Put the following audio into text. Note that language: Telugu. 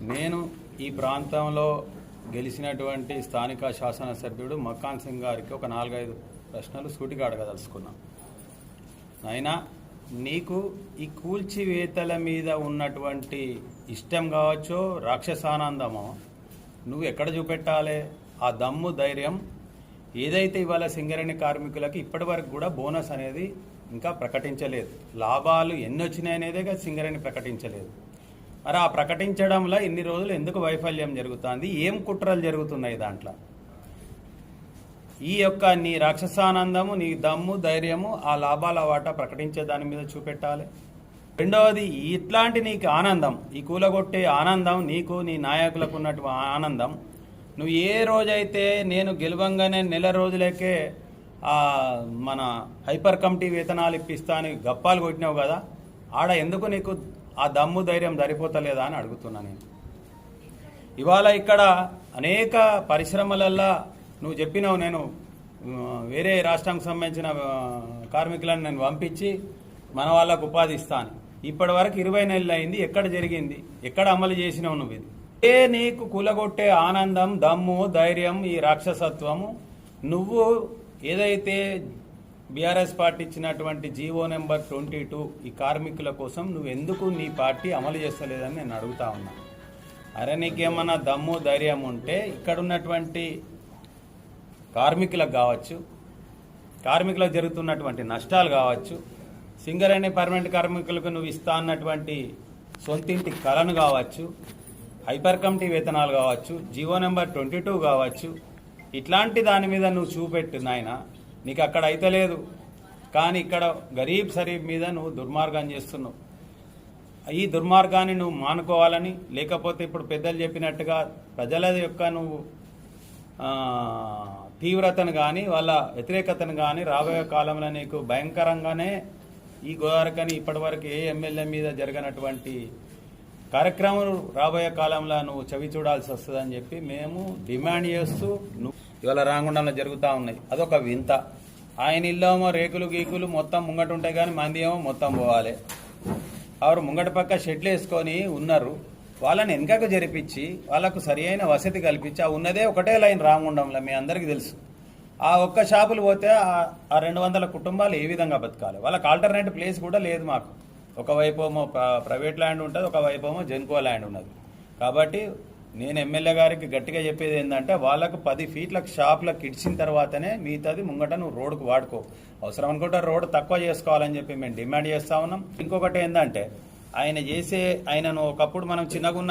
నేను ఈ ప్రాంతంలో గెలిచినటువంటి స్థానిక శాసనసభ్యుడు మక్కాన్ సింగ్ గారికి ఒక నాలుగైదు ప్రశ్నలు సూటిగా అడగదలుచుకున్నాం అయినా నీకు ఈ కూల్చివేతల మీద ఉన్నటువంటి ఇష్టం కావచ్చో రాక్షసానందమో నువ్వు ఎక్కడ చూపెట్టాలి? ఆ దమ్ము ధైర్యం ఏదైతే ఇవాళ సింగరేణి కార్మికులకి ఇప్పటి వరకు కూడా బోనస్ అనేది ఇంకా ప్రకటించలేదు. లాభాలు ఎన్ని వచ్చినాయి కదా సింగరేణి ప్రకటించలేదు. మరి ఆ ప్రకటించడంలో ఇన్ని రోజులు ఎందుకు వైఫల్యం జరుగుతుంది? ఏం కుట్రలు జరుగుతున్నాయి దాంట్లో? ఈ యొక్క నీ రాక్షసానందము నీ దమ్ము ధైర్యము ఆ లాభాల వాటా ప్రకటించే దాని మీద చూపెట్టాలి. రెండవది ఇట్లాంటి నీకు ఆనందం ఈ కూలగొట్టే ఆనందం నీకు నీ నాయకులకు ఉన్నటువంటి ఆనందం నువ్వు ఏ రోజైతే నేను గెలవంగానే నెల రోజులకే మన హైపర్ కమిటీ వేతనాలు ఇప్పిస్తా అని గప్పాలు కొట్టినావు కదా ఆడ ఎందుకు నీకు ఆ దమ్ము ధైర్యం సరిపోతలేదా అని అడుగుతున్నా నేను. ఇవాళ ఇక్కడ అనేక పరిశ్రమలల్లో నువ్వు చెప్పినావు నేను వేరే రాష్ట్రానికి సంబంధించిన కార్మికులను నేను పంపించి మన వాళ్ళకు ఉపాధి ఇస్తాను ఇప్పటి వరకు ఇరవై నెలలు అయింది ఎక్కడ జరిగింది ఎక్కడ అమలు చేసినావు నువ్వు ఇది? ఏ నీకు కూలగొట్టే ఆనందం దమ్ము ధైర్యం ఈ రాక్షసత్వము నువ్వు ఏదైతే బీఆర్ఎస్ పార్టీ ఇచ్చినటువంటి జీవో నెంబర్ ట్వంటీ టూ ఈ కార్మికుల కోసం నువ్వు ఎందుకు నీ పార్టీ అమలు చేస్తలేదని నేను అడుగుతా ఉన్నా. అరే నీకేమన్నా దమ్ము ధైర్యం ఉంటే ఇక్కడ ఉన్నటువంటి కార్మికులకు కావచ్చు కార్మికులకు జరుగుతున్నటువంటి నష్టాలు కావచ్చు సింగరేణి పర్మనెంట్ కార్మికులకు నువ్వు ఇస్తా అన్నటువంటి సొంతింటి కలను కావచ్చు హైపర్ కమిటీ వేతనాలు కావచ్చు జీవో నెంబర్ ట్వంటీ టూ కావచ్చు ఇట్లాంటి దాని మీద నువ్వు చూపెట్టు నాయన. నీకు అక్కడ అయితే లేదు కానీ ఇక్కడ గరీబ్ సరీబ్ మీద నువ్వు దుర్మార్గం చేస్తున్నావు. ఈ దుర్మార్గాన్ని నువ్వు మానుకోవాలని లేకపోతే ఇప్పుడు పెద్దలు చెప్పినట్టుగా ప్రజల యొక్క నువ్వు తీవ్రతను కానీ వాళ్ళ వ్యతిరేకతను కానీ రాబోయే కాలంలో నీకు భయంకరంగానే ఈ గోదావరికని ఇప్పటివరకు ఏ ఎమ్మెల్యే మీద జరగనటువంటి కార్యక్రమం రాబోయే కాలంలో నువ్వు చవి చూడాల్సి వస్తుందని చెప్పి మేము డిమాండ్ చేస్తూ నువ్వు ఇవాళ రాంగుండంలో జరుగుతూ ఉన్నాయి. అదొక వింత. ఆయన ఇల్లేమో రేకులు గీకులు మొత్తం ముంగట ఉంటాయి కానీ మంది ఏమో మొత్తం పోవాలి. ఆవిడ ముంగట పక్క షెడ్లు వేసుకొని ఉన్నారు. వాళ్ళని వెనకకు జరిపించి వాళ్ళకు సరి అయిన వసతి కల్పించి ఆ ఉన్నదే ఒకటే లైన్ రామగుండంలో మీ అందరికీ తెలుసు. ఆ ఒక్క షాపులు పోతే ఆ- రెండు వందల కుటుంబాలు ఏ విధంగా బతకాలి? వాళ్ళకి ఆల్టర్నేట్ ప్లేస్ కూడా లేదు మాకు. ఒకవైపు ఏమో ప్రైవేట్ ల్యాండ్ ఉంటుంది ఒకవైపు ఏమో జెన్కో ల్యాండ్ ఉన్నది. కాబట్టి నేను ఎమ్మెల్యే గారికి గట్టిగా చెప్పేది ఏంటంటే వాళ్ళకు పది ఫీట్లకు షాప్లకు ఇడిచిన తర్వాతనే మిగతాది ముంగట నువ్వు రోడ్కు వాడుకో. అవసరం అనుకుంటే రోడ్డు తక్కువ చేసుకోవాలని చెప్పి మేము డిమాండ్ చేస్తా ఉన్నాం. ఇంకొకటి ఏంటంటే ఆయన చేసే ఆయనను ఒకప్పుడు మనం చిన్నగున్న